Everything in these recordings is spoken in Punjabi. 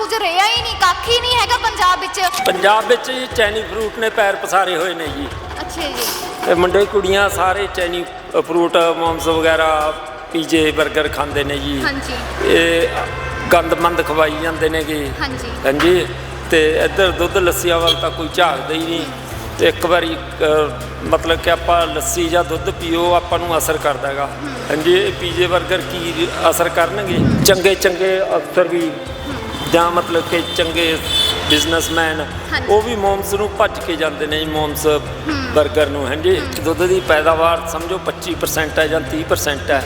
ਕੁਝ ਰਿਹਾ ਹੀ ਨਹੀਂ ਕੱਖ ਹੀ ਨਹੀਂ ਹੈਗਾ ਪੰਜਾਬ ਵਿੱਚ। ਪੰਜਾਬ ਵਿੱਚ ਜੀ ਚੈਨੀ ਫਰੂਟ ਨੇ ਪੈਰ ਪਸਾਰੇ ਹੋਏ ਨੇ ਜੀ। ਅੱਛਾ ਜੀ। ਤੇ ਮੁੰਡੇ ਕੁੜੀਆਂ ਸਾਰੇ ਚੈਨੀ ਫਰੂਟ ਮੋਮਸ ਵਗੈਰਾ ਪੀਜੇ 버ਗਰ ਖਾਂਦੇ ਨੇ ਜੀ। ਹਾਂਜੀ। ਇਹ ਗੰਦਮੰਦ ਖਵਾਈ ਜਾਂਦੇ ਨੇਗੇ। ਹਾਂਜੀ। ਹਾਂਜੀ। ਤੇ ਇੱਧਰ ਦੁੱਧ ਲੱਸੀਆਂ ਵੱਲ ਤਾਂ ਕੋਈ ਝਾਕਦਾ ਹੀ ਨਹੀਂ। ਤੇ ਇੱਕ ਵਾਰੀ ਅ, ਮਤਲਬ ਕਿ ਆਪਾਂ ਲੱਸੀ ਜਾਂ ਦੁੱਧ ਪੀਓ ਆਪਾਂ ਨੂੰ ਅਸਰ ਕਰਦਾ ਹੈਗਾ। ਹਾਂਜੀ ਇਹ ਪੀਜੇ 버ਗਰ ਕੀ ਅਸਰ ਕਰਨਗੇ? ਚੰਗੇ ਚੰਗੇ ਅਫਸਰ ਵੀ ਜਾਂ ਮਤਲਬ ਕਿ ਚੰਗੇ ਬਿਜ਼ਨਸਮੈਨ ਹਾਂਜੀ। ਉਹ ਵੀ ਮੋਮਸ ਨੂੰ ਭੱਜ ਕੇ ਜਾਂਦੇ ਨੇ ਜੀ ਮੋਮਸ 버ਗਰ ਨੂੰ ਹਾਂਜੀ। ਦੁੱਧ ਦੀ ਪੈਦਾਵਾਰ ਸਮਝੋ 25% ਹੈ ਜਾਂ 30% ਹੈ।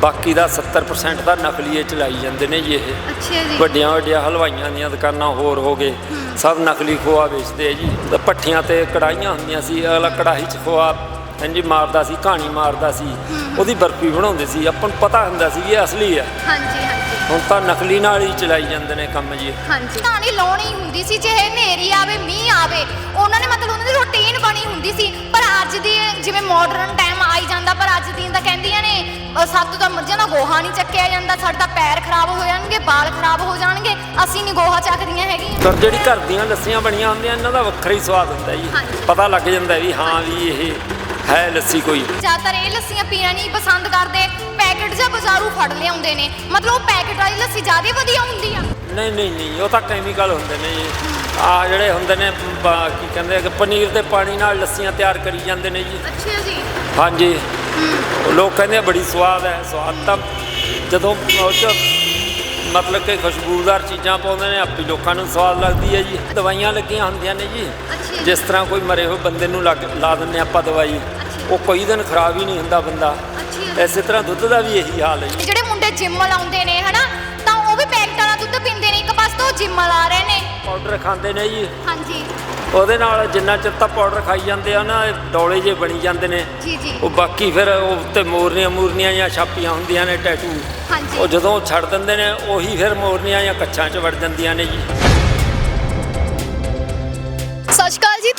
ਬਾਕੀ ਦਾ 70% ਦਾ ਨਕਲੀਏ ਚਲਾਈ ਜਾਂਦੇ ਨੇ ਜੀ ਇਹ। ਅੱਛਾ ਜੀ। ਵੱਡੀਆਂ ਵੱਡੀਆਂ ਹਲਵਾਈਆਂ ਦੀਆਂ ਦੁਕਾਨਾਂ ਹੋਰ ਹੋ ਗਏ। ਸਭ ਨਕਲੀ ਖੋਆ ਵੇਚਦੇ ਆ ਜੀ। ਤੇ ਭੱਠੀਆਂ ਤੇ ਕੜਾਈਆਂ ਹੁੰਦੀਆਂ ਸੀ ਅਗਲਾ ਕੜਾਹੀ 'ਚ ਖੋਆ ਇੰਜੀ ਮਾਰਦਾ ਸੀ ਕਹਾਣੀ ਮਾਰਦਾ ਸੀ। ਉਹਦੀ ਬਰਫੀ ਬਣਾਉਂਦੇ ਸੀ। ਆਪਾਂ ਨੂੰ ਪਤਾ ਹੁੰਦਾ ਸੀ ਇਹ ਅਸਲੀ ਹੈ। ਹਾਂਜੀ ਹਾਂਜੀ। ਹੁਣ ਤਾਂ ਨਕਲੀ ਨਾਲ ਹੀ ਚਲਾਈ ਜਾਂਦੇ ਨੇ ਕੰਮ ਜੀ। ਹਾਂਜੀ। ਕਹਾਣੀ ਲਾਉਣੀ ਹੁੰਦੀ ਸੀ ਚਾਹੇ ਹਨੇਰੀ ਆਵੇ ਮੀਂਹ ਆਵੇ ਉਹਨਾਂ ਨੇ ਮਤਲਬ ਉਹਨਾਂ ਦੀ ਰੁਟੀਨ ਬਣੀ ਹੁੰਦੀ ਸੀ। ਪਰ ਅੱਜ ਦੀ ਜਿਵੇਂ ਮਾਡਰਨ ਟਾਈਮ ਆਈ ਜਾਂਦਾ ਪਰ ਅੱਜ ਦੀ ਤਾਂ ਕਹਿੰਦੀਆਂ ਨੇ ਅ, ਸਾਡੇ ਤੋਂ ਤਾਂ ਮੱਝਾਂ ਦਾ ਗੋਹਾ ਨਹੀਂ ਚੱਕਿਆ ਜਾਂਦਾ ਸਾਡੇ ਤਾਂ ਪੈਰ ਖਰਾਬ ਹੋ ਜਾਣਗੇ ਵਾਲ ਖਰਾਬ ਹੋ ਜਾਣਗੇ ਅਸੀਂ ਨਹੀਂ ਗੋਹਾ ਚੱਕਦੀਆਂ ਹੈਗੀਆਂ। ਪਰ ਜਿਹੜੀ ਘਰ ਦੀਆਂ ਲੱਸੀਆਂ ਬਣੀਆਂ ਹੁੰਦੀਆਂ ਇਹਨਾਂ ਦਾ ਵੱਖਰਾ ਹੀ ਸਵਾਦ ਹੁੰਦਾ ਜੀ। ਪਤਾ ਲੱਗ ਜਾਂਦਾ ਵੀ ਹਾਂ ਵੀ ਇਹ ਹੈ ਲੱਸੀ ਕੋਈ। ਜ਼ਿਆਦਾਤਰ ਇਹ ਲੱਸੀਆਂ ਪੀਣਾ ਨਹੀਂ ਪਸੰਦ ਕਰਦੇ। ਜਾਂ ਬਾਜ਼ਾਰੂ ਫੜ ਲਿਆਉਂਦੇ ਨੇ। ਮਤਲਬ ਉਹ ਪੈਕੇਟ ਵਾਲੀ ਲੱਸੀ ਜ਼ਿਆਦਾ ਵਧੀਆ ਹੁੰਦੀ ਆ। ਨਹੀਂ ਨਹੀਂ ਨਹੀਂ ਉਹ ਤਾਂ ਕੈਮੀਕਲ ਹੁੰਦੇ ਨੇ ਜੀ। ਆ ਜਿਹੜੇ ਹੁੰਦੇ ਨੇ ਬ- ਕੀ ਕਹਿੰਦੇ ਆ ਕਿ ਪਨੀਰ ਦੇ ਪਾਣੀ ਨਾਲ ਲੱਸੀਆਂ ਤਿਆਰ ਕਰੀ ਜਾਂਦੇ ਨੇ ਜੀ। ਅੱਛਾ ਜੀ। ਹਾਂਜੀ। ਉਹ ਲੋਕ ਕਹਿੰਦੇ ਆ ਬੜੀ ਸਵਾਦ ਹੈ ਸਵਾਦ ਤਾਂ ਜਦੋਂ ਉਹ 'ਚ ਮਤਲਬ ਕਿ ਖੁਸ਼ਬੂਦਾਰ ਚੀਜ਼ਾਂ ਪਾਉਂਦੇ ਨੇ ਆਪੀ ਲੋਕਾਂ ਨੂੰ ਸਵਾਦ ਲੱਗਦੀ ਹੈ ਜੀ। ਦਵਾਈਆਂ ਲੱਗੀਆਂ ਹੁੰਦੀਆਂ ਨੇ ਜੀ। ਅੱਛਾ ਜੀ। ਜਿਸ ਤਰ੍ਹਾਂ ਕੋਈ ਮਰੇ ਹੋਏ ਬੰਦੇ ਨੂੰ ਲੱਗ ਲਾ ਦਿੰਦੇ ਆਪਾਂ ਦਵਾਈ। ਉਹ ਕਈ ਦਿਨ ਖਰਾਬ ਹੀ ਨਹੀਂ ਹੁੰਦਾ ਬੰਦਾ। ਜੀ। ਐਸੇ ਤਰ੍ਹਾਂ ਦੁੱਧ ਦਾ ਵੀ ਇਹੀ ਹਾਲ ਹੈ ਜੀ। ਜਿਹੜੇ ਮੁੰਡੇ ਜਿੰਮ ਲਾਉਂਦੇ ਨੇ ਹਨਾ? ਤਾਂ ਉਹ ਵੀ ਪੈਕਟ ਵਾਲਾ ਦੁੱਧ ਪੀਂਦੇ ਨੇ। ਇੱਕ ਪਾਸੇ ਤੋਂ ਜਿੰਮ ਲਾ ਰਹੇ ਨੇ। ਪਾਊਡਰ ਖਾਂਦੇ ਨੇ ਜੀ। ਹਾਂਜੀ। ਉਹਦੇ ਨਾਲ ਜਿੰਨਾ ਚਿਰ ਤਾਂ ਪਾਊਡਰ ਖਾਈ ਜਾਂਦੇ ਆ ਨਾ ਇਹ ਡੋਲੇ ਜੇ ਬਣੀ ਜਾਂਦੇ ਨੇ। ਜੀ ਜੀ। ਉਹ ਬਾਕੀ ਫਿਰ ਉਹ ਉੱਤੇ ਮੋਰਨੀਆਂ ਮੂਰਨੀਆਂ ਜਾਂ ਛਾਪੀਆਂ ਹੁੰਦੀਆਂ ਨੇ ਟੈਟੂ ਹਾਂਜੀ। ਉਹ ਜਦੋਂ ਛੱਡ ਦਿੰਦੇ ਨੇ ਉਹੀ ਫਿਰ ਮੋਰਨੀਆਂ ਜਾਂ ਕੱਛਾਂ 'ਚ ਵੜ ਜਾਂਦੀਆਂ ਨੇ ਜੀ।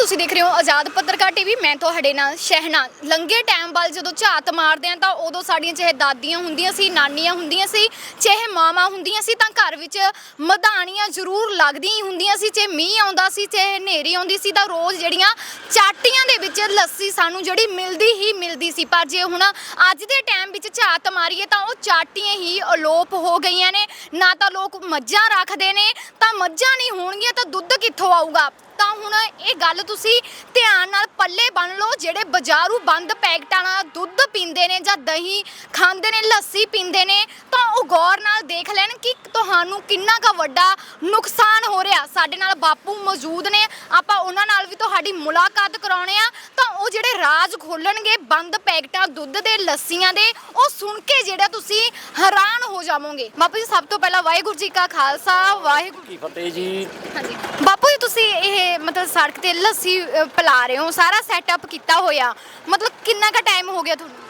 ਤੁਸੀਂ ਦੇਖ ਰਹੇ ਹੋ ਆਜ਼ਾਦ ਪੱਤਰਕਾਰ ਟੀਵੀ। ਮੈਂ ਤੁਹਾਡੇ ਨਾਲ ਸ਼ਹਿਨਾ। ਲੰਗੇ ਟਾਈਮ ਵੱਲ ਜਦੋਂ ਝਾਤ ਮਾਰਦੇ ਆ ਤਾਂ ਉਦੋਂ ਸਾਡੀਆਂ ਚਾਹੇ ਦਾਦੀਆਂ ਹੁੰਦੀਆਂ ਸੀ, ਨਾਨੀਆਂ ਹੁੰਦੀਆਂ ਸੀ, ਚਾਹੇ ਮਾਵਾਂ ਹੁੰਦੀਆਂ ਸੀ, ਤਾਂ ਘਰ ਵਿੱਚ ਮਧਾਣੀਆਂ ਜ਼ਰੂਰ ਲੱਗਦੀਆਂ ਹੀ ਹੁੰਦੀਆਂ ਸੀ। ਚਾਹੇ ਮੀਂਹ ਆਉਂਦਾ ਸੀ, ਚਾਹੇ ਹਨੇਰੀ ਆਉਂਦੀ ਸੀ, ਤਾਂ ਰੋਜ਼ ਜਿਹੜੀਆਂ ਚਾਟੀਆਂ ਦੇ ਵਿੱਚ ਲੱਸੀ ਸਾਨੂੰ ਜਿਹੜੀ ਮਿਲਦੀ ਹੀ ਮਿਲਦੀ ਸੀ। ਪਰ ਜੇ ਹੁਣ ਅੱਜ ਦੇ ਟਾਈਮ ਵਿੱਚ ਝਾਤ ਮਾਰੀਏ ਤਾਂ ਉਹ ਚਾਟੀਆਂ ਹੀ ਅਲੋਪ ਹੋ ਗਈਆਂ ਨੇ। ਨਾ ਤਾਂ ਲੋਕ ਮੱਝਾਂ ਰੱਖਦੇ ਨੇ, ਤਾਂ ਮੱਝਾਂ ਨਹੀਂ ਹੋਣਗੀਆਂ ਤਾਂ ਦੁੱਧ ਕਿੱਥੋਂ ਆਊਗਾ? ਤਾਂ ਹੁਣ ਇਹ ਗੱਲ ਤੁਸੀਂ ਧਿਆਨ ਨਾਲ ਪੱਲੇ ਬੰਨ ਲਓ ਜਿਹੜੇ ਬਾਜ਼ਾਰੂ ਬੰਦ ਪੈਕਟਾਂ ਨਾਲ ਦੁੱਧ ਪੀਂਦੇ ਨੇ ਜਾਂ ਦਹੀਂ ਖਾਂਦੇ ਨੇ ਲੱਸੀ ਪੀਂਦੇ ਨੇ ਤਾਂ ਉਹ ਗੌਰ ਨਾਲ ਦੇਖ ਲੈਣ ਕਿ ਤੁਹਾਨੂੰ ਕਿੰਨਾ ਕੁ ਵੱਡਾ ਨੁਕਸਾਨ ਹੋ ਰਿਹਾ। ਸਾਡੇ ਨਾਲ ਬਾਪੂ ਮੌਜੂਦ ਨੇ ਆਪਾਂ ਉਹਨਾਂ ਨਾਲ ਵੀ ਤੁਹਾਡੀ ਮੁਲਾਕਾਤ ਕਰਾਉਣੇ ਆ। ਤਾਂ ਉਹ ਜਿਹੜੇ ਰਾਜ ਖੋਲਣਗੇ ਬੰਦ ਪੈਕਟਾਂ ਦੁੱਧ ਦੇ ਲੱਸੀਆਂ ਦੇ ਉਹ ਸੁਣ ਕੇ ਜਿਹੜਾ ਤੁਸੀਂ ਹੈਰਾਨ ਹੋ ਜਾਵੋਗੇ। ਬਾਪੂ ਜੀ ਸਭ ਤੋਂ ਪਹਿਲਾਂ ਵਾਹਿਗੁਰੂ ਜੀ ਕਾ ਖਾਲਸਾ ਵਾਹਿਗੁਰੂ ਕੀ ਫਤਿਹ ਜੀ। ਹਾਂਜੀ। ਬਾਪੂ ਜੀ ਤੁਸੀਂ ਇਹ ਮਤਲਬ ਸੜਕ ਤੇ ਲੱਸੀ ਅ, ਪਿਲਾ ਰਹੇ ਹੋ ਸਾਰਾ ਸੈਟਅਪ ਕੀਤਾ ਹੋਇਆ। ਮਤਲਬ ਕਿੰਨਾ ਕੁ ਟਾਈਮ ਹੋ ਗਿਆ ਤੁਹਾਨੂੰ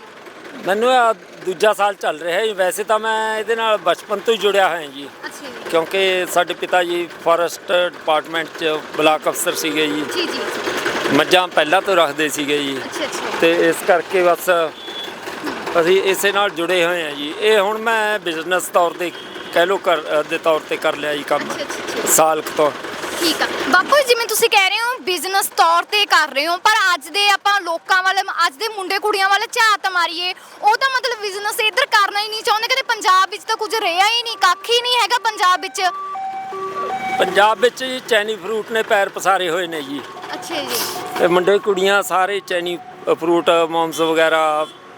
ਮੈਨੂੰ ਆ ਦੂਜਾ ਸਾਲ ਚੱਲ ਰਿਹਾ ਹੈ ਵੈਸੇ ਤਾਂ ਮੈਂ ਇਹਦੇ ਨਾਲ ਬਚਪਨ ਤੋਂ ਹੀ ਜੁੜਿਆ ਹੋਇਆ ਜੀ। ਅੱਛਾ ਕਿਉਂਕਿ ਸਾਡੇ ਪਿਤਾ ਜੀ ਫੋਰੈਸਟ ਡਿਪਾਰਟਮੈਂਟ 'ਚ ਬਲਾਕ ਅਫਸਰ ਸੀਗੇ ਜੀ। ਜੀ ਜੀ। ਮੱਝਾਂ ਪਹਿਲਾਂ ਤੋਂ ਰੱਖਦੇ ਸੀਗੇ ਜੀ। ਅੱਛਾ ਅੱਛਾ। ਤੇ ਇਸ ਕਰਕੇ ਬਸ ਅਸੀਂ ਇਸੇ ਨਾਲ ਜੁੜੇ ਹੋਏ ਹਾਂ ਜੀ। ਇਹ ਹੁਣ ਮੈਂ ਬਿਜ਼ਨਸ ਤੌਰ ਤੇ ਕਹਿ ਲੋ ਕਰ ਦੇ ਤੌਰ ਤੇ ਕਰ ਲਿਆ ਜੀ ਕੰਮ। ਅੱਛਾ, ਅੱਛਾ, ਅੱਛਾ। ਸਾਲ ਕੁ ਤੋਂ। ਠੀਕ ਆ। ਬਾਪੂ ਜੀ, ਜਿਵੇਂ ਤੁਸੀਂ ਕਹਿ ਰਹੇ ਹੋ ਬਿਜ਼ਨਸ ਤੌਰ ਤੇ ਕਰ ਰਹੇ ਹੋ ਪਰ ਅੱਜ ਦੇ ਆਪਾਂ ਲੋਕਾਂ ਵੱਲ ਅੱਜ ਦੇ ਮੁੰਡੇ ਕੁੜੀਆਂ ਵੱਲ ਝਾਤ ਮਾਰੀਏ ਉਹ ਤਾਂ ਮਤਲਬ ਬਿਜ਼ਨਸ ਇੱਧਰ ਕਰਨਾ ਹੀ ਨਹੀਂ ਚਾਹੁੰਦੇ ਕਹਿੰਦੇ ਪੰਜਾਬ ਵਿੱਚ ਤਾਂ ਕੁਝ ਰਿਹਾ ਹੀ ਨਹੀਂ ਕੱਖ ਹੀ ਨਹੀਂ ਹੈਗਾ ਪੰਜਾਬ ਵਿੱਚ। ਪੰਜਾਬ ਵਿੱਚ ਜੀ ਚੈਨੀ ਫਰੂਟ ਨੇ ਪੈਰ ਪਸਾਰੇ ਹੋਏ ਨੇ ਜੀ। ਅੱਛਾ ਜੀ। ਤੇ ਮੁੰਡੇ ਕੁੜੀਆਂ ਸਾਰੇ ਚੈਨੀ ਫਰੂਟ ਮੋਮਸ ਵਗੈਰਾ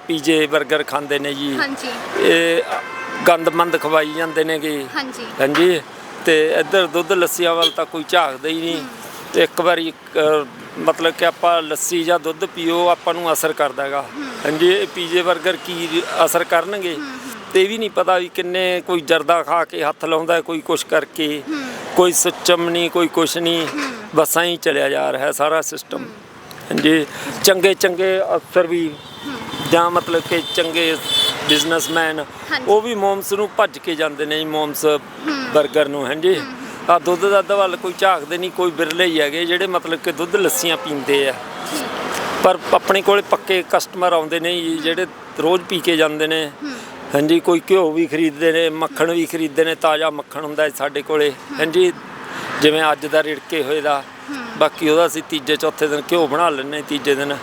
ਪੀਜੇ 버ਗਰ ਖਾਂਦੇ ਨੇ ਜੀ। ਹਾਂਜੀ। ਇਹ ਗੰਦਮੰਦ ਖਵਾਈ ਜਾਂਦੇ ਨੇਗੇ। ਹਾਂਜੀ। ਹਾਂਜੀ। ਤੇ ਇੱਧਰ ਦੁੱਧ ਲੱਸੀਆਂ ਵੱਲ ਤਾਂ ਕੋਈ ਝਾਕਦਾ ਹੀ ਨਹੀਂ। ਤੇ ਇੱਕ ਵਾਰੀ ਮਤਲਬ ਕਿ ਆਪਾਂ ਲੱਸੀ ਜਾਂ ਦੁੱਧ ਪੀਓ, ਆਪਾਂ ਨੂੰ ਅਸਰ ਕਰਦਾ ਹੈਗਾ। ਹਾਂਜੀ, ਇਹ ਪੀਜੇ 버ਗਰ ਕੀ ਅਸਰ ਕਰਨਗੇ? ਤੇ ਇਹ ਵੀ ਨਹੀਂ ਪਤਾ ਵੀ ਕਿੰਨੇ ਕੋਈ ਜਰਦਾ ਖਾ ਕੇ ਹੱਥ ਲਾਉਂਦਾ ਕੋਈ ਕੁਛ ਕਰਕੇ। ਕੋਈ ਸੁੱਚਮ ਨਹੀਂ, ਕੋਈ ਕੁਛ ਨਹੀਂ। ਬਸ ਹੀ ਚਲਿਆ ਜਾ ਰਿਹਾ ਸਾਰਾ ਸਿਸਟਮ ਹਾਂਜੀ ਚੰਗੇ ਚੰਗੇ ਅਫਸਰ ਵੀ ਜਾਂ ਮਤਲਬ ਕਿ ਚੰਗੇ ਬਿਜ਼ਨਸਮੈਨ। ਉਹ ਵੀ ਮੋਮਸ ਨੂੰ ਭੱਜ ਕੇ ਜਾਂਦੇ ਨੇ ਜੀ ਮੋਮਸ 버ਗਰ ਨੂੰ ਹਾਂਜੀ। ਆ ਦੁੱਧ ਦਾ ਵੱਲ ਕੋਈ ਝਾਕਦੇ ਨਹੀਂ ਕੋਈ ਬਿਰਲੇ ਹੀ ਹੈਗੇ ਜਿਹੜੇ ਮਤਲਬ ਕਿ ਦੁੱਧ ਲੱਸੀਆਂ ਪੀਂਦੇ ਆ। ਪਰ ਆਪਣੇ ਕੋਲੇ ਪੱਕੇ ਕਸਟਮਰ ਆਉਂਦੇ ਨੇ ਜੀ ਜਿਹੜੇ ਰੋਜ਼ ਪੀ ਕੇ ਜਾਂਦੇ ਨੇ। ਹਾਂਜੀ ਕੋਈ ਘਿਓ ਵੀ ਖਰੀਦਦੇ ਨੇ ਮੱਖਣ ਵੀ ਖਰੀਦਦੇ ਨੇ ਤਾਜ਼ਾ ਮੱਖਣ ਹੁੰਦਾ ਸਾਡੇ ਕੋਲੇ। ਹਾਂਜੀ ਜਿਵੇਂ ਅੱਜ ਦਾ ਰਿੜਕੇ ਹੋਏ ਦਾ। ਬਾਕੀ ਉਹਦਾ ਅਸੀਂ ਤੀਜੇ ਚੌਥੇ ਦਿਨ ਘਿਓ ਬਣਾ ਲੈਂਦੇ ਤੀਜੇ ਦਿਨ।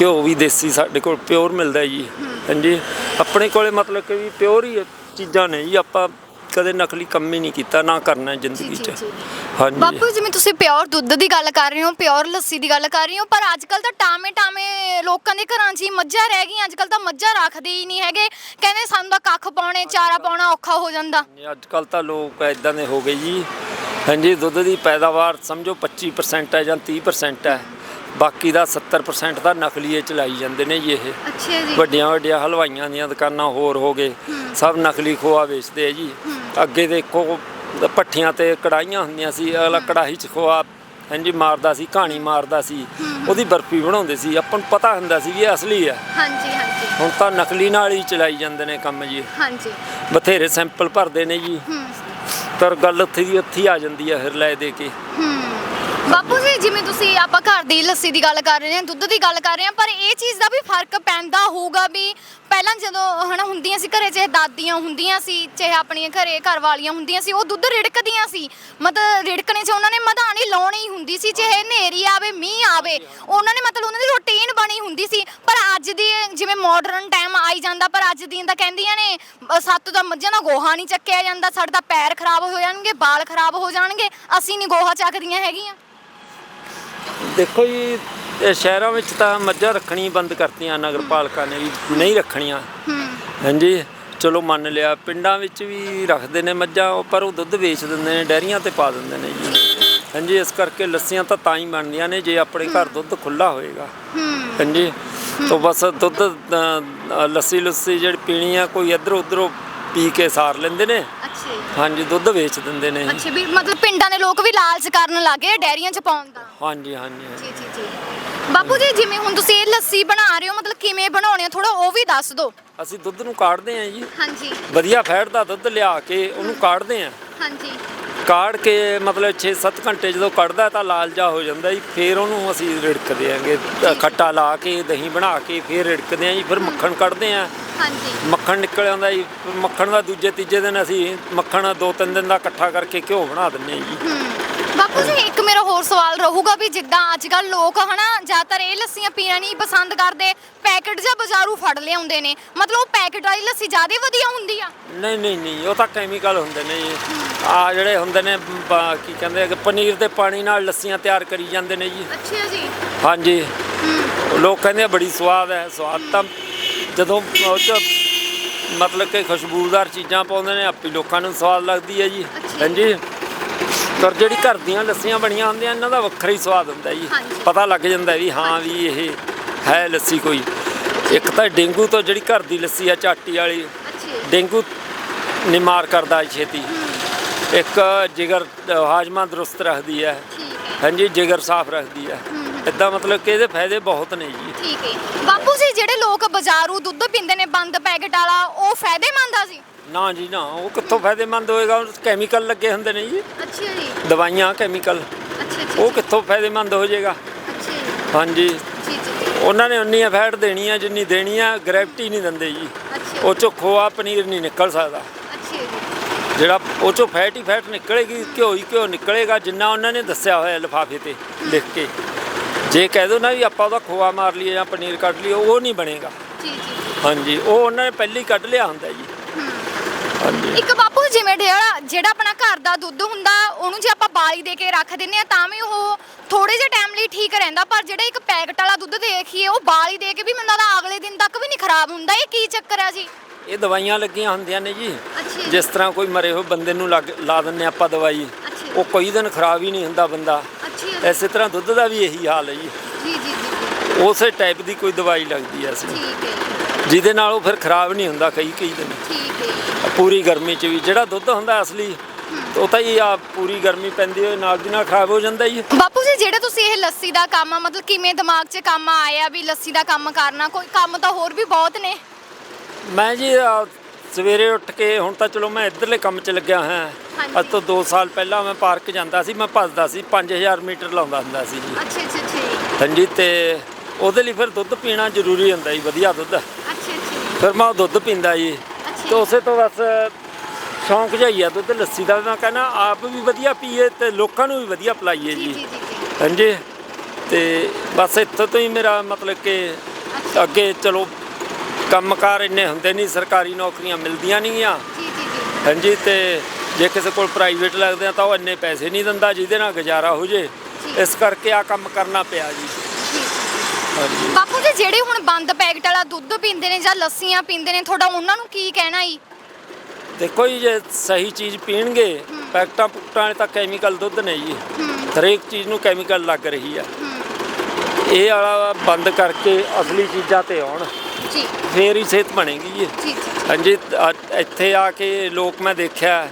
ਘਿਓ ਵੀ ਦੇਸੀ ਸਾਡੇ ਕੋਲ ਪਿਓਰ ਮਿਲਦਾ ਜੀ। ਹਾਂਜੀ। ਆਪਣੇ ਕੋਲੇ ਮਤਲਬ ਕਿ ਵੀ ਪਿਓਰ ਹੀ ਚੀਜ਼ਾਂ ਨੇ ਜੀ। ਆਪਾਂ ਕਦੇ ਨਕਲੀ ਕੰਮ ਹੀ ਨਹੀਂ ਕੀਤਾ ਨਾ ਕਰਨਾ ਜ਼ਿੰਦਗੀ 'ਚ। ਹਾਂਜੀ। ਬਾਪੂ ਜਿਵੇਂ ਤੁਸੀਂ ਪਿਓਰ ਦੁੱਧ ਦੀ ਗੱਲ ਕਰ ਰਹੇ ਹੋ ਪਿਓਰ ਲੱਸੀ ਦੀ ਗੱਲ ਕਰ ਰਹੇ ਹੋ ਪਰ ਅੱਜ ਕੱਲ ਤਾਂ ਟਾਮੇ ਟਾਮੇ ਲੋਕਾਂ ਦੇ ਘਰਾਂ 'ਚ ਹੀ ਮੱਝਾਂ ਰਹਿ ਗਈਆਂ। ਅੱਜ ਕੱਲ ਤਾਂ ਮੱਝਾਂ ਰੱਖਦੇ ਹੀ ਨਹੀਂ ਹੈਗੇ। ਕਹਿੰਦੇ ਸਾਨੂੰ ਤਾਂ ਕੱਖ ਪਾਉਣੇ ਚਾਰਾ ਪਾਉਣਾ ਔਖਾ ਹੋ ਜਾਂਦਾ। ਅੱਜ ਕੱਲ ਤਾਂ ਲੋਕ ਇਦਾਂ ਦੇ ਹੋ ਗਏ ਜੀ। ਹਾਂਜੀ ਦੁੱਧ ਦੀ ਪੈਦਾਵਾਰ ਸਮਝੋ 25% ਹੈ ਜਾਂ 30% ਹੈ। ਬਾਕੀ ਦਾ 70% ਤਾਂ ਨਕਲੀਏ ਚਲਾਈ ਜਾਂਦੇ ਨੇ ਜੀ ਇਹ। ਅੱਛਾ ਜੀ। ਵੱਡੀਆਂ ਵੱਡੀਆਂ ਹਲਵਾਈਆਂ ਦੀਆਂ ਦੁਕਾਨਾਂ ਹੋਰ ਹੋ ਗਏ। ਸਭ ਨਕਲੀ ਖੋਆ ਵੇਚਦੇ ਆ ਜੀ। ਅੱਗੇ ਦੇਖੋ ਪੱਠੀਆਂ ਤੇ ਕੜਾਈਆਂ ਹੁੰਦੀਆਂ ਸੀ ਅਗਲਾ ਕੜਾਹੀ 'ਚ ਖੋਆ ਹਾਂਜੀ ਮਾਰਦਾ ਸੀ ਕਹਾਣੀ ਮਾਰਦਾ ਸੀ। ਉਹਦੀ ਬਰਫੀ ਬਣਾਉਂਦੇ ਸੀ। ਆਪਾਂ ਨੂੰ ਪਤਾ ਹੁੰਦਾ ਸੀ ਵੀ ਇਹ ਅਸਲੀ ਹੈ ਹਾਂਜੀ ਹਾਂਜੀ। ਹੁਣ ਤਾਂ ਨਕਲੀ ਨਾਲ ਹੀ ਚਲਾਈ ਜਾਂਦੇ ਨੇ ਕੰਮ ਜੀ। ਹਾਂਜੀ। ਬਥੇਰੇ ਸੈਂਪਲ ਭਰਦੇ ਨੇ ਜੀ। ਪਰ ਗੱਲ ਉੱਥੇ ਦੀ ਉੱਥੇ ਆ ਜਾਂਦੀ ਹੈ ਫਿਰ ਲੈ ਦੇ ਕੇ। ਹੂੰ। ਬਾਪੂ ਜੀ ਜਿਵੇਂ ਤੁਸੀਂ ਆਪਾਂ ਘਰ ਦੀ ਲੱਸੀ ਦੀ ਗੱਲ ਕਰ ਰਹੇ ਹਾਂ ਦੁੱਧ ਦੀ ਗੱਲ ਕਰ ਰਹੇ ਹਾਂ ਪਰ ਇਹ ਚੀਜ਼ ਦਾ ਵੀ ਫ਼ਰਕ ਪੈਂਦਾ ਹੋਊਗਾ ਵੀ ਪਹਿਲਾਂ ਜਦੋਂ ਹਨਾ ਹੁੰਦੀਆਂ ਸੀ ਘਰੇ ਚਾਹੇ ਦਾਦੀਆਂ ਹੁੰਦੀਆਂ ਸੀ ਚਾਹੇ ਆਪਣੀਆਂ ਘਰੇ ਘਰ ਵਾਲੀਆਂ ਹੁੰਦੀਆਂ ਸੀ ਉਹ ਦੁੱਧ ਰਿੜਕਦੀਆਂ ਸੀ। ਮਤਲਬ ਰਿੜਕਣੇ 'ਚ ਉਹਨਾਂ ਨੇ ਮਧਾਣੀ ਲਾਉਣੀ ਹੁੰਦੀ ਸੀ ਚਾਹੇ ਹਨੇਰੀ ਆਵੇ ਮੀਂਹ ਆਵੇ ਉਹਨਾਂ ਨੇ ਮਤਲਬ ਉਹਨਾਂ ਦੀ ਰੁਟੀਨ ਬਣੀ ਹੁੰਦੀ ਸੀ। ਪਰ ਅੱਜ ਦੀ ਜਿਵੇਂ ਮਾਡਰਨ ਟਾਈਮ ਆਈ ਜਾਂਦਾ ਪਰ ਅੱਜ ਦੀਆਂ ਤਾਂ ਕਹਿੰਦੀਆਂ ਨੇ ਅ, ਸੱਤ ਦਾ ਮੱਝਾਂ ਦਾ ਗੋਹਾ ਨਹੀਂ ਚੱਕਿਆ ਜਾਂਦਾ ਸਾਡੇ ਤਾਂ ਪੈਰ ਖਰਾਬ ਹੋ ਜਾਣਗੇ ਵਾਲ ਖਰਾਬ ਹੋ ਜਾਣਗੇ ਅਸੀਂ ਨਹੀਂ ਗੋਹਾ ਚੱਕਦੀਆਂ ਹੈਗੀਆਂ। ਦੇਖੋ ਜੀ ਇਹ ਸ਼ਹਿਰਾਂ ਵਿੱਚ ਤਾਂ ਮੱਝਾਂ ਰੱਖਣੀ ਬੰਦ ਕਰਤੀਆਂ ਨਗਰਪਾਲਿਕਾ ਨੇ ਵੀ ਨਹੀਂ ਰੱਖਣੀਆਂ। ਹੂੰ ਹਾਂਜੀ ਚਲੋ ਮੰਨ ਲਿਆ ਪਿੰਡਾਂ ਵਿੱਚ ਵੀ ਰੱਖਦੇ ਨੇ ਮੱਝਾਂ ਉਹ ਪਰ ਉਹ ਦੁੱਧ ਵੇਚ ਦਿੰਦੇ ਨੇ ਡੈਰੀਆਂ ਤੇ ਪਾ ਦਿੰਦੇ ਨੇ ਜੀ। ਹਾਂਜੀ ਇਸ ਕਰਕੇ ਲੱਸੀਆਂ ਤਾਂ ਤਾਂ ਹੀ ਬਣਦੀਆਂ ਨੇ ਜੇ ਆਪਣੇ ਘਰ ਦੁੱਧ ਖੁੱਲਾ ਹੋਏਗਾ। ਹਾਂਜੀ ਤੋਂ ਬਸ ਦੁੱਧ ਲੱਸੀ ਲੁੱਸੀ ਜਿਹੜੀ ਪੀਣੀ ਆ ਕੋਈ ਇੱਧਰ ਉੱਧਰੋਂ ਪੀ ਕੇ ਸਾਰ ਲੈਂਦੇ ਨੇ। ਅੱਛਾ। ਹਾਂਜੀ ਦੁੱਧ ਵੇਚ ਦਿੰਦੇ ਨੇ। ਅੱਛਾ ਵੀ ਮਤਲਬ ਪਿੰਡਾਂ ਦੇ ਲੋਕ ਵੀ ਲਾਲਚ ਕਰਨ ਲੱਗੇ ਡੈਰੀਆਂ 'ਚ ਪਾਉਣ ਦਾ। ਹਾਂਜੀ ਹਾਂਜੀ। ਜੀ ਜੀ ਜੀ। ਬਾਪੂ ਜੀ ਜਿਵੇਂ ਹੁਣ ਤੁਸੀਂ ਇਹ ਲੱਸੀ ਬਣਾ ਰਹੇ ਹੋ ਮਤਲਬ ਕਿਵੇਂ ਬਣਾਉਣੇ ਹੋ ਥੋੜਾ ਉਹ ਵੀ ਦੱਸ ਦਿਓ। ਅਸੀਂ ਦੁੱਧ ਨੂੰ ਕਾੜਦੇ ਆਂ ਜੀ। ਹਾਂਜੀ। ਵਧੀਆ ਫੈਟ ਦਾ ਦੁੱਧ ਲਿਆ ਕੇ ਉਹਨੂੰ ਕਾੜਦੇ ਆਂ ਹਾਂਜੀ। ਕਾੜ ਕੇ ਮਤਲਬ 6-7 ਘੰਟੇ ਜਦੋਂ ਕੱਢਦਾ ਤਾਂ ਲਾਲ ਜਾ ਹੋ ਜਾਂਦਾ ਜੀ ਫਿਰ ਉਹਨੂੰ ਅਸੀਂ ਰਿੜਕਦੇ ਆਂਗੇ ਖੱਟਾ ਲਾ ਕੇ ਦਹੀਂ ਬਣਾ ਕੇ ਫਿਰ ਰਿੜਕਦੇ ਆਂ ਜੀ ਫਿਰ ਮੱਖਣ ਕੱਢਦੇ ਆਂ ਹਾਂਜੀ। ਮੱਖਣ ਨਿਕਲ ਆਉਂਦਾ ਜੀ ਮੱਖਣ ਦਾ ਦੂਜੇ ਤੀਜੇ ਦਿਨ ਅਸੀਂ ਮੱਖਣ ਦੋ ਤਿੰਨ ਦਿਨ ਦਾ ਇਕੱਠਾ ਕਰਕੇ ਘਿਓ ਬਣਾ ਦਿੰਦੇ ਆਂ ਜੀ। ਬਾਪੂ ਜੀ ਇੱਕ ਮੇਰਾ ਹੋਰ ਸਵਾਲ ਰਹੂਗਾ ਵੀ ਜਿੱਦਾਂ ਅੱਜ ਕੱਲ ਲੋਕ ਹਨਾ ਜ਼ਿਆਦਾਤਰ ਇਹ ਲੱਸੀਆਂ ਪੀਣਾ ਨਹੀਂ ਪਸੰਦ ਕਰਦੇ ਪੈਕੇਟ ਜਾਂ ਬਾਜ਼ਾਰੂ ਫੜ ਲਿਆਉਂਦੇ ਨੇ। ਮਤਲਬ ਉਹ ਪੈਕੇਟ ਵਾਲੀ ਲੱਸੀ ਜ਼ਿਆਦਾ ਵਧੀਆ ਹੁੰਦੀ ਆ। ਨਹੀਂ ਨਹੀਂ ਨਹੀਂ ਉਹ ਤਾਂ ਕੈਮੀਕਲ ਹੁੰਦੇ ਨੇ ਜੀ। ਆ ਜਿਹੜੇ ਹੁੰਦੇ ਨੇ ਬ- ਕੀ ਕਹਿੰਦੇ ਆ ਕਿ ਪਨੀਰ ਦੇ ਪਾਣੀ ਨਾਲ ਲੱਸੀਆਂ ਤਿਆਰ ਕਰੀ ਜਾਂਦੇ ਨੇ ਜੀ। ਅੱਛਾ ਜੀ। ਹਾਂਜੀ। ਲੋਕ ਕਹਿੰਦੇ ਆ ਬੜੀ ਸਵਾਦ ਹੈ ਸਵਾਦ ਤਾਂ ਜਦੋਂ ਉਹ 'ਚ ਮਤਲਬ ਕਿ ਖੁਸ਼ਬੂਦਾਰ ਚੀਜ਼ਾਂ ਪਾਉਂਦੇ ਨੇ ਆਪੀ ਲੋਕਾਂ ਨੂੰ ਸਵਾਦ ਲੱਗਦੀ ਹੈ ਜੀ। ਅੱਛਾ। ਹਾਂਜੀ। ਪਰ ਜਿਹੜੀ ਘਰ ਦੀਆਂ ਲੱਸੀਆਂ ਬਣੀਆਂ ਹੁੰਦੀਆਂ ਇਹਨਾਂ ਦਾ ਵੱਖਰਾ ਹੀ ਸਵਾਦ ਹੁੰਦਾ ਜੀ। ਪਤਾ ਲੱਗ ਜਾਂਦਾ ਵੀ ਹਾਂ ਵੀ ਇਹ ਹੈ ਲੱਸੀ ਕੋਈ। ਇੱਕ ਤਾਂ ਡੇਂਗੂ ਤੋਂ ਜਿਹੜੀ ਘਰ ਦੀ ਲੱਸੀ ਆ ਚਾਟੀ ਵਾਲੀ। ਡੇਂਗੂ ਨਿਮਾਰ ਕਰਦਾ ਛੇਤੀ। ਇੱਕ ਜਿਗਰ ਹਾਜ਼ਮਾ ਦਰੁਸਤ ਰੱਖਦੀ ਹੈ। ਹਾਂਜੀ ਜਿਗਰ ਸਾਫ਼ ਰੱਖਦੀ ਹੈ ਇਦਾਂ ਮਤਲਬ ਕਿ ਇਹਦੇ ਫਾਇਦੇ ਬਹੁਤ ਨੇ ਜੀ। ਠੀਕ ਹੈ। ਬਾਪੂ ਜੀ ਜਿਹੜੇ ਲੋਕ ਬਾਜ਼ਾਰੂ ਦੁੱਧ ਪੀਂਦੇ ਨੇ ਬੰਦ ਪੈਕੇਟ ਵਾਲਾ ਉਹ ਫਾਇਦੇਮੰਦ ਆ ਜੀ? ਨਾ ਜੀ ਨਾ। ਉਹ ਕਿੱਥੋਂ ਫਾਇਦੇਮੰਦ ਹੋਏਗਾ? ਉਹ ਕੈਮੀਕਲ ਲੱਗੇ ਹੁੰਦੇ ਨੇ ਜੀ। ਅੱਛਾ ਜੀ। ਦਵਾਈਆਂ ਕੈਮੀਕਲ ਅੱਛਾ ਅੱਛਾ। ਉਹ ਕਿੱਥੋਂ ਫਾਇਦੇਮੰਦ ਹੋ ਜਾਏਗਾ? ਅੱਛਾ ਜੀ। ਹਾਂਜੀ। ਜੀ ਜੀ ਜੀ। ਉਹਨਾਂ ਨੇ ਉਨੀ ਫੈਟ ਦੇਣੀ ਆ ਜਿੰਨੀ ਦੇਣੀ ਆ ਗ੍ਰੈਵਿਟੀ ਨਹੀਂ ਦਿੰਦੇ ਜੀ। ਅੱਛਾ। ਉਹ ਚੋਂ ਖੋਆ ਪਨੀਰ ਨਹੀਂ ਨਿਕਲ ਸਕਦਾ। ਅੱਛਾ ਜੀ। ਜਿਹੜਾ ਉਹ ਚੋਂ ਫੈਟ ਹੀ ਫੈਟ ਨਿਕਲੇਗੀ ਘਿਓ ਹੀ ਘਿਓ ਨਿਕਲੇਗਾ ਜਿੰਨਾ ਉਹਨਾਂ ਨੇ ਦੱਸਿਆ ਹੋਇਆ ਲਿਫਾਫੇ ਤੇ ਲਿਖ ਕੇ। ਜੇ ਕਹਿ ਦੋ ਨਾ ਵੀ ਆਪਾਂ ਉਹਦਾ ਖੋਆ ਮਾਰ ਲਈਏ ਜਾਂ ਪਨੀਰ ਕੱਢ ਲਈਏ ਉਹ ਨਹੀਂ ਬਣੇਗਾ। ਜੀ ਜੀ। ਹਾਂਜੀ। ਉਹ ਉਹਨਾਂ ਨੇ ਪਹਿਲਾਂ ਕੱਢ ਲਿਆ ਹੁੰਦਾ ਜੀ। ਹਾਂਜੀ। ਇੱਕ ਬਾਪੂ ਜਿਵੇਂ ਜਿਹੜਾ ਜਿਹੜਾ ਆਪਣਾ ਘਰ ਦਾ ਦੁੱਧ ਹੁੰਦਾ ਉਹਨੂੰ ਜੇ ਆਪਾਂ ਬਾਲੀ ਦੇ ਕੇ ਰੱਖ ਦਿੰਨੇ ਆ ਤਾਂ ਵੀ ਉਹ ਥੋੜੇ ਜਿਹੇ ਟਾਈਮ ਲਈ ਠੀਕ ਰਹਿੰਦਾ ਪਰ ਜਿਹੜਾ ਇੱਕ ਪੈਕਟ ਵਾਲਾ ਦੁੱਧ ਦੇਖੀਏ ਉਹ ਬਾਲੀ ਦੇ ਕੇ ਵੀ ਮੈਨੂੰ ਲੱਗਦਾ ਅਗਲੇ ਦਿਨ ਤੱਕ ਵੀ ਨਹੀਂ ਖਰਾਬ ਹੁੰਦਾ। ਇਹ ਕੀ ਚੱਕਰ ਆ ਜੀ? ਇਹ ਦਵਾਈਆਂ ਲੱਗੀਆਂ ਹੁੰਦੀਆਂ ਨੇ ਜੀ। ਜਿਸ ਤਰ੍ਹਾਂ ਕੋਈ ਮਰੇ ਹੋਏ ਬੰਦੇ ਨੂੰ ਲੱਗ ਲਾ ਦਿੰਨੇ ਆਪਾਂ ਦਵਾਈ ਉਹ ਕਈ ਦਿਨ ਖਰਾਬ ਹੀ ਨਹੀਂ ਹੁੰਦਾ ਬੰਦਾ। ਐਸੇ ਤਰ੍ਹਾਂ ਦੁੱਧ ਦਾ ਵੀ ਇਹੀ ਹਾਲ ਹੈ ਜੀ। ਜੀ ਜੀ ਜੀ ਉਸੇ ਟਾਈਪ ਦੀ ਕੋਈ ਦਵਾਈ ਲੱਗਦੀ ਹੈ ਅਸੀਂ। ਠੀਕ ਹੈ ਜਿਹਦੇ ਨਾਲ ਉਹ ਫਿਰ ਖਰਾਬ ਨਹੀਂ ਹੁੰਦਾ ਕਈ ਕਈ ਦਿਨ। ਠੀਕ ਹੈ ਪੂਰੀ ਗਰਮੀ 'ਚ ਵੀ। ਜਿਹੜਾ ਦੁੱਧ ਹੁੰਦਾ ਅਸਲੀ ਉਹ ਤਾਂ ਹੀ ਆ ਪੂਰੀ ਗਰਮੀ ਪੈਂਦੀ ਹੋਏ ਨਾਲ ਦੀ ਨਾਲ ਖਰਾਬ ਹੋ ਜਾਂਦਾ ਜੀ ਬਾਪੂ ਜੀ ਜਿਹੜਾ ਤੁਸੀਂ ਇਹ ਲੱਸੀ ਦਾ ਕੰਮ ਆ ਮਤਲਬ ਕਿਵੇਂ ਦਿਮਾਗ 'ਚ ਕੰਮ ਆਇਆ ਵੀ ਲੱਸੀ ਦਾ ਕੰਮ ਕਰਨਾ? ਕੋਈ ਕੰਮ ਤਾਂ ਹੋਰ ਵੀ ਬਹੁਤ ਨੇ। ਮੈਂ ਜੀ ਆ, ਸਵੇਰੇ ਉੱਠ ਕੇ ਹੁਣ ਤਾਂ ਚਲੋ ਮੈਂ ਇੱਧਰਲੇ ਕੰਮ 'ਚ ਲੱਗਿਆ ਹਾਂ। ਅੱਜ ਤੋਂ 2 ਸਾਲ ਪਹਿਲਾਂ ਮੈਂ ਪਾਰਕ ਜਾਂਦਾ ਸੀ ਮੈਂ ਭੱਜਦਾ ਸੀ 5000 ਮੀਟਰ ਲਾਉਂਦਾ ਹੁੰਦਾ ਸੀ ਜੀ। ਅੱਛਾ ਅੱਛਾ ਅੱਛਾ। ਹਾਂਜੀ ਤੇ ਉਹਦੇ ਲਈ ਫਿਰ ਦੁੱਧ ਪੀਣਾ ਜ਼ਰੂਰੀ ਹੁੰਦਾ ਜੀ ਵਧੀਆ ਦੁੱਧ। ਫਿਰ ਮੈਂ ਉਹ ਦੁੱਧ ਪੀਂਦਾ ਜੀ। ਤੇ ਉਸੇ ਤੋਂ ਬਸ ਸ਼ੌਂਕ ਜਿਹਾ ਹੀ ਆ ਦੁੱਧ ਲੱਸੀ ਦਾ। ਮੈਂ ਕਹਿੰਦਾ ਆਪ ਵੀ ਵਧੀਆ ਪੀਏ ਤੇ ਲੋਕਾਂ ਨੂੰ ਵੀ ਵਧੀਆ ਪਿਲਾਈਏ ਜੀ। ਹਾਂਜੀ। ਤੇ ਬਸ ਇੱਥੋਂ ਤੋਂ ਹੀ ਮੇਰਾ ਮਤਲਬ ਕਿ ਅੱਗੇ ਚਲੋ ਕੰਮਕਾਰ ਇੰਨੇ ਹੁੰਦੇ ਨਹੀਂ ਸਰਕਾਰੀ ਨੌਕਰੀਆਂ ਮਿਲਦੀਆਂ ਨਹੀਂ ਆ। ਹਾਂਜੀ ਤੇ ਜੇ ਕਿਸੇ ਕੋਲ ਪ੍ਰਾਈਵੇਟ ਲੱਗਦੇ ਆ ਤਾਂ ਉਹ ਇੰਨੇ ਪੈਸੇ ਨਹੀਂ ਦਿੰਦਾ ਜਿਹਦੇ ਨਾਲ ਗੁਜ਼ਾਰਾ ਹੋ ਜੇ। ਇਸ ਕਰਕੇ ਆ ਕੰਮ ਕਰਨਾ ਪਿਆ ਜੀ। ਬਾਪੂ ਜੀ ਜਿਹੜੇ ਹੁਣ ਬੰਦ ਪੈਕਟ ਵਾਲਾ ਦੁੱਧ ਪੀਂਦੇ ਨੇ ਜਾਂ ਲੱਸੀਆਂ ਪੀਂਦੇ ਨੇ ਤੁਹਾਡਾ ਉਹਨਾਂ ਨੂੰ ਕੀ ਕਹਿਣਾ ਈ ਦੇਖੋ ਜੀ ਜੇ ਸਹੀ ਚੀਜ਼ ਪੀਣਗੇ ਪੈਕਟਾਂ ਪੁਕਟਾਂ ਵਾਲੇ ਤਾਂ ਕੈਮੀਕਲ ਦੁੱਧ ਨੇ ਜੀ। ਹਰੇਕ ਚੀਜ਼ ਨੂੰ ਕੈਮੀਕਲ ਲੱਗ ਰਹੀ ਆ। ਇਹ ਵਾਲਾ ਬੰਦ ਕਰਕੇ ਅਸਲੀ ਚੀਜ਼ਾਂ ਤੇ ਆਉਣ ਜੀ। ਫੇਰ ਹੀ ਸਿਹਤ ਬਣੇਗੀ ਜੀ। ਹਾਂਜੀ ਅ- ਇੱਥੇ ਆ ਕੇ ਲੋਕ ਮੈਂ ਦੇਖਿਆ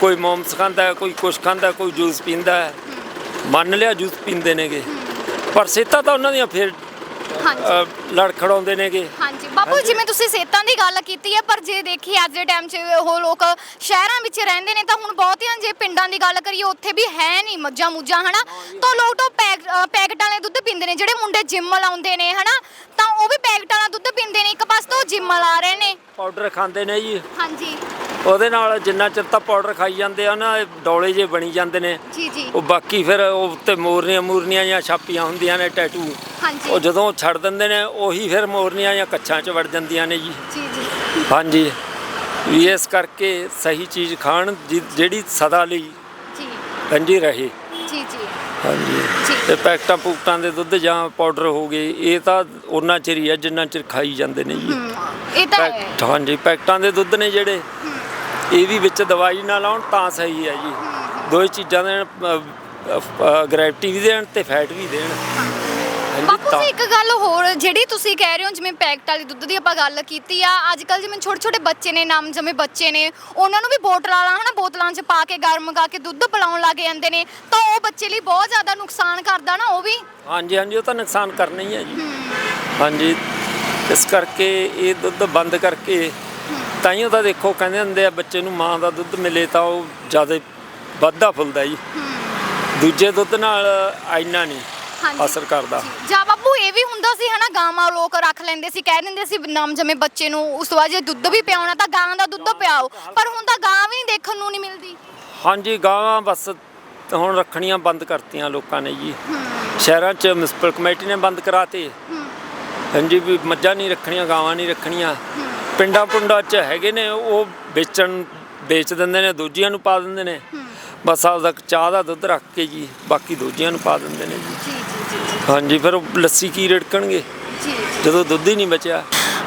ਕੋਈ ਮੋਮਸ ਖਾਂਦਾ ਹੈ, ਕੋਈ ਕੁਛ ਖਾਂਦਾ ਹੈ, ਕੋਈ ਜੂਸ ਪੀਂਦਾ। ਹੈ। ਮੰਨ ਲਿਆ ਜੂਸ ਪੀਂਦੇ ਨੇਗੇ। ਪਰ ਸਿਹਤਾਂ ਤਾਂ ਉਹਨਾਂ ਦੀਆਂ ਫਿਰ ਹਾਂਜੀ। ਅ, ਲੜ ਖੜਾਉਂਦੇ ਨੇਗੇ। ਹਾਂਜੀ। ਬਾਪੂ। ਜਿਵੇਂ ਤੁਸੀਂ ਸਿਹਤਾਂ ਦੀ ਗੱਲ ਕੀਤੀ ਹੈ ਪਰ ਜੇ ਦੇਖੀ ਅੱਜ ਦੇ ਟਾਈਮ 'ਚ ਉਹ ਲੋਕ ਸ਼ਹਿਰਾਂ ਵਿੱਚ ਰਹਿੰਦੇ ਨੇ ਤਾਂ ਹੁਣ ਬਹੁਤਿਆਂ ਜੇ ਪਿੰਡਾਂ ਦੀ ਗੱਲ ਕਰੀਏ ਉੱਥੇ ਵੀ ਹੈ ਨਹੀਂ ਮੱਝਾਂ ਮੁੱਝਾਂ ਹਨਾ ਤਾਂ ਲੋਕ ਤਾਂ ਪੈਕ ਅ, ਪੈਕਟਾਂ ਵਾਲੇ ਦੁੱਧ ਪੀਂਦੇ ਨੇ ਜਿਹੜੇ ਮੁੰਡੇ ਜਿੰਮ ਲਾਉਂਦੇ ਨੇ ਹਨਾ? ਤਾਂ ਉਹ ਵੀ ਪੈਕਟਾਂ ਵਾਲਾ ਦੁੱਧ ਪੀਂਦੇ ਨੇ ਇੱਕ ਪਾਸੇ ਤੋਂ ਜਿੰਮ ਲਾ ਰਹੇ ਨੇ। ਪਾਊਡਰ ਖਾਂਦੇ ਨੇ ਜੀ। ਹਾਂਜੀ। ਉਹਦੇ ਨਾਲ ਜਿੰਨਾ ਚਿਰ ਤਾਂ ਪਾਊਡਰ ਖਾਈ ਜਾਂਦੇ ਆ ਨਾ ਇਹ ਡੋਲੇ ਜੇ ਬਣੀ ਜਾਂਦੇ ਨੇ। ਜੀ ਜੀ। ਉਹ ਬਾਕੀ ਫਿਰ ਉਹ ਉੱਤੇ ਮੋਰਨੀਆਂ ਮੂਰਨੀਆਂ ਜਾਂ ਛਾਪੀਆਂ ਹੁੰਦੀਆਂ ਨੇ ਟੈਟੂ ਹਾਂਜੀ। ਉਹ ਜਦੋਂ ਛੱਡ ਦਿੰਦੇ ਨੇ ਉਹੀ ਫਿਰ ਮੋਰਨੀਆਂ ਜਾਂ ਕੱਛਾਂ 'ਚ ਵੜ ਜਾਂਦੀਆਂ ਨੇ ਜੀ। ਜੀ ਜੀ। ਹਾਂਜੀ। ਵੀ ਇਸ ਕਰਕੇ ਸਹੀ ਚੀਜ਼ ਖਾਣ ਜਿ- ਜਿਹੜੀ ਸਦਾ ਲਈ ਜੀ। ਹਾਂਜੀ ਰਹੇ। ਜੀ ਜੀ। ਹਾਂਜੀ। ਜੀ। ਤੇ ਪੈਕਟਾਂ ਪੁਕਟਾਂ ਦੇ ਦੁੱਧ ਜਾਂ ਪਾਊਡਰ ਹੋ ਗਏ ਇਹ ਤਾਂ ਉਹਨਾਂ ਚਿਰ ਹੀ ਆ ਜਿੰਨਾ ਚਿਰ ਖਾਈ ਜਾਂਦੇ ਨੇ ਜੀ। ਹਮ, ਇਹ ਤਾਂ ਹੈ। ਪੈਕਟ ਹਾਂਜੀ ਪੈਕਟਾਂ ਦੇ ਦੁੱਧ ਨੇ ਜਿਹੜੇ ਇਹ ਵੀ ਵਿੱਚ ਦਵਾਈ ਨਾ ਲਾਉਣ ਤਾਂ ਸਹੀ ਹੈ ਜੀ ਦੋਏ ਚੀਜ਼ਾਂ ਦੇ ਗ੍ਰੈਵਿਟੀ ਵੀ ਦੇਣ ਤੇ ਫੈਟ ਵੀ ਦੇਣ। ਤਾਂ ਜੀ ਇੱਕ ਗੱਲ ਹੋਰ ਜਿਹੜੀ ਤੁਸੀਂ ਕਹਿ ਰਹੇ ਹੋ ਜਿਵੇਂ ਪੈਕਟ ਵਾਲੀ ਦੁੱਧ ਦੀ ਆਪਾਂ ਗੱਲ ਕੀਤੀ ਆ ਅੱਜ ਕੱਲ ਜਿਵੇਂ ਛੋਟੇ ਛੋਟੇ ਬੱਚੇ ਨੇ ਨਮ ਜੰਮੇ ਬੱਚੇ ਨੇ ਉਹਨਾਂ ਨੂੰ ਵੀ ਬੋਤਲਾਂ ਵਾਲਾ ਹਨਾ ਬੋਤਲਾਂ 'ਚ ਪਾ ਕੇ ਗਰਮ ਗਾ ਕੇ ਦੁੱਧ ਪਿਲਾਉਣ ਲੱਗ ਜਾਂਦੇ ਨੇ ਤਾਂ ਉਹ ਬੱਚੇ ਲਈ ਬਹੁਤ ਜ਼ਿਆਦਾ ਨੁਕਸਾਨ ਕਰਦਾ ਨਾ ਉਹ ਵੀ? ਹਾਂਜੀ ਹਾਂਜੀ ਉਹ ਤਾਂ ਨੁਕਸਾਨ ਕਰਨਾ ਹੀ ਹੈ ਜੀ। ਹਾਂਜੀ ਇਸ ਕਰਕੇ ਇਹ ਦੁੱਧ ਬੰਦ ਕਰਕੇ ਤਾਂ ਦੇਖੋ ਕਹਿੰਦੇ ਹੁੰਦੇ ਆ ਬੱਚੇ ਨੂੰ ਮਾਂ ਦਾ ਦੁੱਧ ਮਿਲੇ ਤਾਂ ਉਹ ਜ਼ਿਆਦਾ ਵੱਧਦਾ ਫੁੱਲਦਾ ਜੀ। ਦੂਜੇ ਦੁੱਧ ਨਾਲ ਇੰਨਾ ਨਹੀਂ। ਹਾਂਜੀ। ਅਸਰ ਕਰਦਾ। ਜਾਂ। ਬਾਪੂ ਇਹ ਵੀ ਹੁੰਦਾ ਸੀ ਹਨਾ ਗਾਵਾਂ ਲੋਕ ਰੱਖ ਲੈਂਦੇ ਸੀ ਕਹਿ ਦਿੰਦੇ ਸੀ ਨਮ ਜੰਮੇ ਬੱਚੇ ਨੂੰ ਉਸ ਤੋਂ ਬਾਅਦ ਜੇ ਦੁੱਧ ਵੀ ਪਿਆਉਣਾ ਤਾਂ ਗਾਂ ਦਾ ਦੁੱਧ ਪਿਆਓ। ਪਰ ਹੁਣ ਤਾਂ ਗਾਂ ਵੀ ਦੇਖਣ ਨੂੰ ਨਹੀਂ ਮਿਲਦੀ। ਹਾਂਜੀ ਗਾਵਾਂ ਬਸ ਹੁਣ ਰੱਖਣੀਆਂ ਬੰਦ ਕਰਤੀਆਂ ਲੋਕਾਂ ਨੇ ਜੀ। ਸ਼ਹਿਰਾਂ 'ਚ ਮਿਊਨਿਸਪਲ ਕਮੇਟੀ ਨੇ ਬੰਦ ਕਰਾਤੇ। ਹਾਂਜੀ ਵੀ ਮੱਝਾਂ ਨਹੀਂ ਰੱਖਣੀਆਂ ਗਾਵਾਂ ਨਹੀਂ ਰੱਖਣੀਆਂ। ਪਿੰਡਾਂ ਪੁੰਡਾਂ 'ਚ ਹੈਗੇ ਨੇ ਉਹ ਵੇਚਣ ਵੇਚ ਦਿੰਦੇ ਨੇ ਦੂਜੀਆਂ ਨੂੰ ਪਾ ਦਿੰਦੇ ਨੇ। ਬਸ ਆਪਦਾ ਚਾਹ ਦਾ ਦੁੱਧ ਰੱਖ ਕੇ ਜੀ ਬਾਕੀ ਦੂਜੀਆਂ ਨੂੰ ਪਾ ਦਿੰਦੇ ਨੇ ਜੀ। ਹਾਂਜੀ ਫਿਰ ਉਹ ਲੱਸੀ ਕੀ ਰੜਕਣਗੇ ਜੀ ਜਦੋਂ ਦੁੱਧ ਹੀ ਨਹੀਂ ਬਚਿਆ।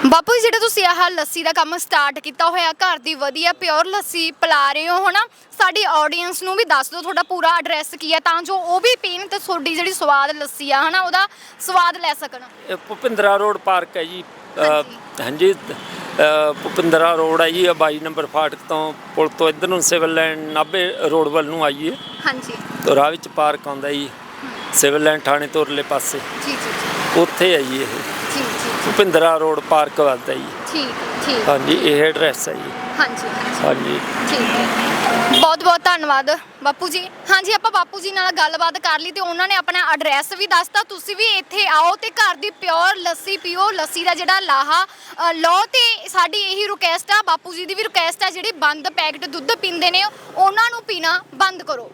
ਬਾਪੂ ਜੀ ਜਿਹੜਾ ਤੁਸੀਂ ਆਹ ਲੱਸੀ ਦਾ ਕੰਮ ਸਟਾਰਟ ਕੀਤਾ ਹੋਇਆ ਘਰ ਦੀ ਵਧੀਆ ਪਿਓਰ ਲੱਸੀ ਪਿਲਾ ਰਹੇ ਹੋ ਹਨਾ? ਸਾਡੀ ਆਡੀਅנס ਨੂੰ ਵੀ ਦੱਸ ਦਿਓ ਤੁਹਾਡਾ ਪੂਰਾ ਐਡਰੈਸ ਕੀ ਹੈ ਤਾਂ ਜੋ ਉਹ ਵੀ ਪੀਣ ਤੇ ਤੁਹਾਡੀ ਜਿਹੜੀ ਸਵਾਦ ਲੱਸੀ ਆ ਹਨਾ? ਉਹਦਾ ਸਵਾਦ ਲੈ ਸਕਣ। ਇਹ ਭੁਪਿੰਦਰਾ ਰੋਡ ਪਾਰਕ ਹੈ ਜੀ। ਅ, ਹਾਂਜੀ। ਅ, ਭੁਪਿੰਦਰਾ ਰੋਡ ਹੈ ਜੀ 22 ਨੰਬਰ ਫਾਟਕ ਤੋਂ ਪੁਲ ਤੋਂ ਇੱਧਰ ਨੂੰ ਸਿਵਲ ਲਾਈਨ ਨਾਭੇ ਰੋਡ ਵੱਲ ਨੂੰ ਆਈਏ। ਹਾਂਜੀ। ਤੋਂ ਰਾਹ ਵਿੱਚ ਪਾਰਕ ਆਉਂਦਾ ਜੀ। ਸਿਵਲ ਲਾਈਨ ਥਾਣੇ ਤੋਂ ਉਰਲੇ ਪਾਸੇ। ਜੀ ਜੀ ਜੀ। ਉੱਥੇ ਹੈ ਜੀ ਇਹ। ਜੀ ਜੀ ਭੁਪਿੰਦਰਾ ਰੋਡ ਪਾਰਕ ਵੱਲਦਾ ਜੀ। ਠੀਕ ਠੀਕ। ਹਾਂਜੀ ਇਹ ਐਡਰੈਸ ਹੈ ਜੀ। ਹਾਂਜੀ ਹਾਂਜੀ। ਹਾਂਜੀ। ਠੀਕ ਹੈ। ਬਹੁਤ ਬਹੁਤ ਧੰਨਵਾਦ ਬਾਪੂ ਜੀ। ਹਾਂਜੀ ਆਪਾਂ ਬਾਪੂ ਜੀ ਨਾਲ ਗੱਲਬਾਤ ਕਰ ਲਈ ਤੇ ਉਹਨਾਂ ਨੇ ਆਪਣਾ ਐਡਰੈਸ ਵੀ ਦੱਸਤਾ। ਤੁਸੀਂ ਵੀ ਇੱਥੇ ਆਓ ਤੇ ਘਰ ਦੀ ਪਿਓਰ ਲੱਸੀ ਪੀਓ। ਲੱਸੀ ਦਾ ਜਿਹੜਾ ਲਾਹਾ ਅ, ਲਓ ਤੇ ਸਾਡੀ ਇਹੀ ਰਿਕੁਐਸਟ ਆ। ਬਾਪੂ ਜੀ ਦੀ ਵੀ ਰਿਕੁਐਸਟ ਆ। ਜਿਹੜੀ ਬੰਦ ਪੈਕਟ ਦੁੱਧ ਪੀਂਦੇ ਨੇ ਉਹਨਾਂ ਨੂੰ ਪੀਣਾ ਬੰਦ ਕਰੋ।